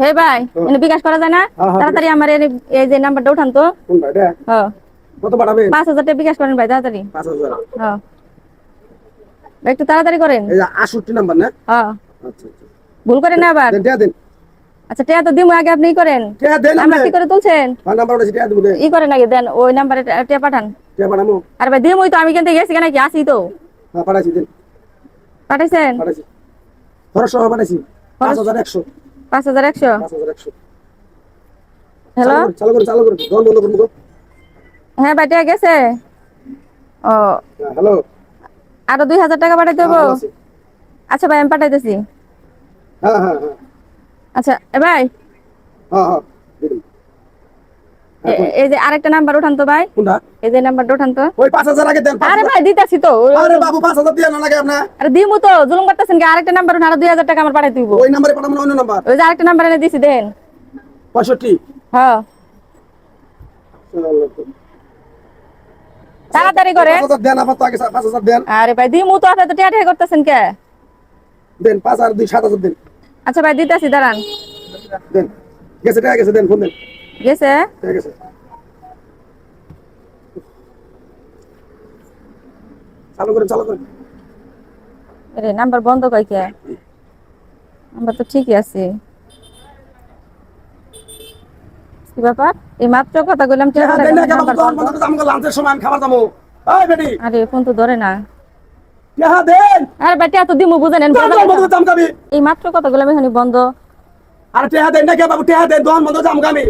হে ভাই এনে বিকাশ করা যায় না? হ্যাঁ, হ্যাঁ, তাড়াতাড়ি আমার এই যে নাম্বারটা উঠান তো। কত পাঠাবে পাঁচ হাজার টাকা বিকাশ করেন ভাই তাড়াতাড়ি। পাঁচ হাজার। হ্যাঁ একটু তাড়াতাড়ি করেন। এই নাম্বার না? হ্যাঁ আচ্ছা ভুল করেন না আবার? দেন দেন। আচ্ছা টিয়া তো দিমু আগে আপনি করেন। টিয়া দেন আমরা কি করে তুলছেন? ফোন নাম্বার ওটা টিয়া দেবো দে ই করেন আগে দেন। ওই নাম্বারে টিয়া পাঠান। টিয়া পাঠামো আর ভাই দিমুই তো আমি কিন্তু গেছি কেন কি আসি তো। হ্যাঁ পাঠাইছি দেন। পাঠাইছেন? পাঠাইছি। খরচ সহ পাঠাইছি। পাঁচ হাজার একশো। পাঁচ হাজার একশো? পাঁচ হ্যালো হ্যাঁ ভাইটিয়া গেছে। ও। হ্যালো। আরও দুই হাজার টাকা পাঠাই দেবো? আচ্ছা ভাই আমি পাঠাইতেছি। হ্যাঁ হ্যাঁ হ্যাঁ। আচ্ছা এ ভাই। হ্যাঁ হ্যাঁ। এই যে আরেকটা নাম্বার উঠান তো ভাই। কোনটা? এই যে নাম্বারটা উঠান তো। ওই পাঁচ হাজার আগে দেন আরে ভাই দিতাছি তো। আরে বাবু লাগে আরে দিমু তো জুলুম করতেছেন কি? আরেকটা নাম্বার উঠান আরও দুই হাজার টাকা আমার পাঠাই দিব। ওই নাম্বারে পাঠাবো না অন্য নাম্বার। ওই যে আরেকটা নাম্বার এনে দিছি দেন। পঁয়ষট্টি। হ্যাঁ। তাড়াতাড়ি করে পাঁচ হাজার দেন আবার তো আগে পাঁচ হাজার দেন। আরে ভাই দিমু তো আপনি তো টিয়া টিয়া করতেছেন কে? দেন পাঁচ আর দুই সাত হাজার দেন। আচ্ছা ভাই দিতাছি দাঁড়ান। দেন। গেছে টাকা গেছে দেন ফোন দেন। গেছে? টাকা গেছে। চালু করেন চালু করেন আরে নাম্বার বন্ধ কই কে? নাম্বার তো ঠিকই আছে। কি ব্যাপার? এই মাত্র কথা কইলাম কেন নাম্বার বন্ধ। করছে আমাকে লাঞ্চের সময় আমি খাবার দামো। এই বেটি। আরে ফোন তো ধরে না। টাকা দেন। আরে ভাই টিয়া তো দিমু বুঝেন দোকান বন্ধ দাম কাবি এই মাত্র কথা কইলাম এখানে বন্ধ। আর টাকা দেন না কে বাবু টাকা দেন দোকান বন্ধ দাম কামি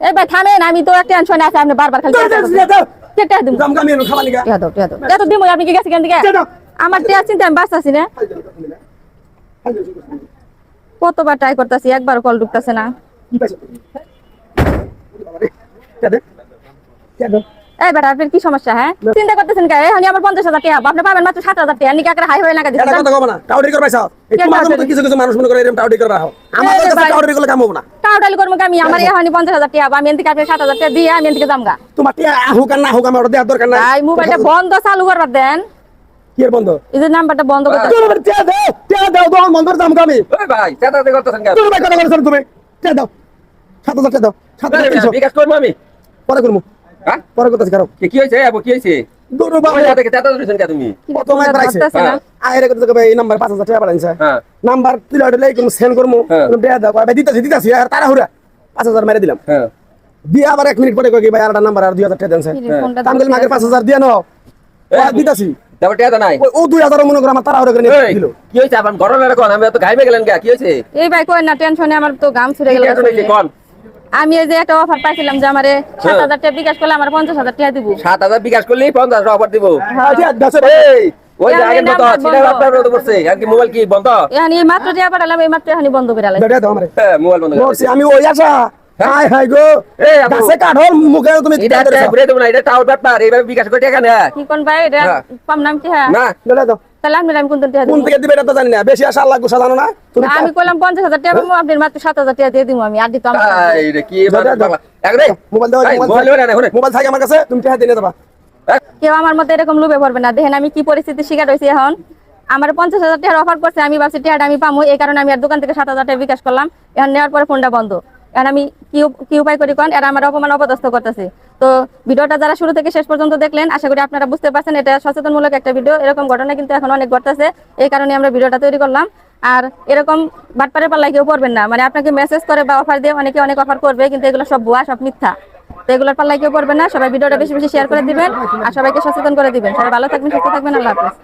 এই ভাই থামেন আমি তো একটা টেনশনে আছে আপনি বারবার খালি দিমু দাম খাবার দাও দাও দিমু আপনি কি গেছে কেন দিকে আমার টিয়া চিন্তা আমি বাঁচতাছি না। কতবার ট্রাই করতেছি একবার কল ঢুকতেছে না। কি পাইছো এই বেটা আপনার কি সমস্যা হ্যাঁ? চিন্তা করতেছেন কে এখন আমার পঞ্চাশ হাজার টাকা আপনি পাবেন মাত্র সাত হাজার টাকা নিকে একটা হাই হয়ে লাগা এটা দিচ্ছেন কথা কব না টাউডি করবাই চাও এই কে তোমার মতো টাউডি? কিছু কিছু মানুষ মনে করে এরকম টাউডি করবা হও আমার এই যে কাছে ভাই। টাউডি করলে কাম হবে না। টাউটালি করব কি আমি? আমার এখন পঞ্চাশ হাজার টাকা আমি এদিকে আপনি সাত হাজার টাকা দিয়ে আমি এদিকে যামগা? তোমার টিয়া হোক আর না হোক আমার ওটা দেওয়ার দরকার নাই। ভাই মোবাইলটা বন্ধ চালু করবার দেন। কি এর বন্ধ? এই যে নাম্বারটা বন্ধ করতে তুমি আমার টিয়া দাও টিয়া দাও দোকান বন্ধ দাম কামি ওই ভাই চেতাতে করতেছেন কেন তুমি ভাই কথা বলছো তুমি। টিয়া দাও সাত হাজার টাকা দাও সাত হাজার তিনশো বিকাশ করব আমি। পরে করব। হ্যাঁ পরে করতেছি কারও কি- কি হয়েছে? আবু কি হয়েছে? দূর বাবা জায়গা থেকে চেতা ধরেছেন তুমি? কত মাই প্রাইসে ধরতেছে না। আয় রে কত টাকা এই নাম্বার পাঁচ হাজার টাকা পাঠাইছে হ্যাঁ। নাম্বার তুই লড়লে কোন সেন্ড করমু। হ্যাঁ। দেয়া দাও। ভাই দিতাছি দিতাছি আর তারা হুরা পাঁচ হাজার মেরে দিলাম। হ্যাঁ। দিয়ে আবার এক মিনিট পরে কই ভাই নাম্বার আর টাকা গেলে দিয়ে নাও। দিতাছি। তারপর নাই। ও দুই হাজার মনে করে আমার তারা হুরা করে নিয়ে দিল। কি হয়েছে? আপনার ঘটনা কোন আমি তো গাইবে গেলেন কি হয়েছে? এই ভাই কই না টেনশনে আমার তো গাম ছুড়ে গেল? কোন? আমি এই যে একটা অফার পাইছিলাম যে আমারে সাত হাজার টাকা বিকাশ করলে আমার পঞ্চাশ হাজার টাকা দিব। সাত হাজার বিকাশ করলেই পঞ্চাশ অফার দিব। আচ্ছা এই ওই যে এই আগের সিনেমা আপনার মতো করছে কি মোবাইল কি বন্ধ? এখন এই মাত্র টাকা পাঠালাম এই মাত্র এখন বন্ধ করে দাও আমারে। হ্যাঁ মোবাইল বন্ধ করে আমি ওই আশা। হাই হাই গো। এই গাছে কাঠল মুখে তুমি এটা ঘুরে দেবো না। এটা টাউট ব্যাপার। এইভাবে বিকাশ করে টাকা নেয় কি কোন ভাই? এটা হ্যাঁ। পাম নাম কি হ্যাঁ। না। দাও। তাহলে আপনি আমি কোন টাকা কোন দিব? থেকে দিবে এটা জানি না। বেশি আশা আল্লাহ গুসা জানো না? আমি কইলাম পঞ্চাশ হাজার টাকা পাবো, আপনি মাত্র সাত হাজার টাকা দিয়ে দিব আমি। আর দিত এই রে কি দাও, দাও, দাও। একরে মোবাইল দাও মোবাইল মোবাইল থাকে- নেবে না শুনে মোবাইল থাকে আমার কাছে তুমি টাকা দিয়ে দেবা কেউ আমার মতো এরকম লোভে পড়বে না। দেখেন আমি কি পরিস্থিতির শিকার হয়েছি এখন। আমার পঞ্চাশ হাজার টাকার অফার করছে আমি ভাবছি টাকাটা আমি পাবো এই কারণে আমি আর দোকান থেকে সাত হাজার টাকা বিকাশ করলাম। এখন নেওয়ার পরে ফোনটা বন্ধ। এখন আমি কি উপায় করি কোন, এরা আমার অপমান অপদস্থ করতেছে। তো ভিডিওটা যারা শুরু থেকে শেষ পর্যন্ত দেখলেন, আশা করি আপনারা বুঝতে পারছেন, এটা সচেতনমূলক একটা ভিডিও, এরকম ঘটনা কিন্তু এখন অনেক ঘটতেছে, এই কারণে আমরা ভিডিওটা তৈরি করলাম। আর এরকম বাটপারে পাল্লায় কেউ পড়বেন না মানে আপনাকে মেসেজ করে বা অফার দিয়ে অনেকে অনেক অফার করবে, কিন্তু এগুলো সব ভুয়া, সব মিথ্যা। তো এগুলোর পাল্লায় কেউ পড়বেন না, সবাই ভিডিওটা বেশি বেশি শেয়ার করে দিবেন, আর সবাইকে সচেতন করে দিবেন। সবাই ভালো থাকবেন, সুস্থ থাকবেন, আল্লাহ হাফেজ।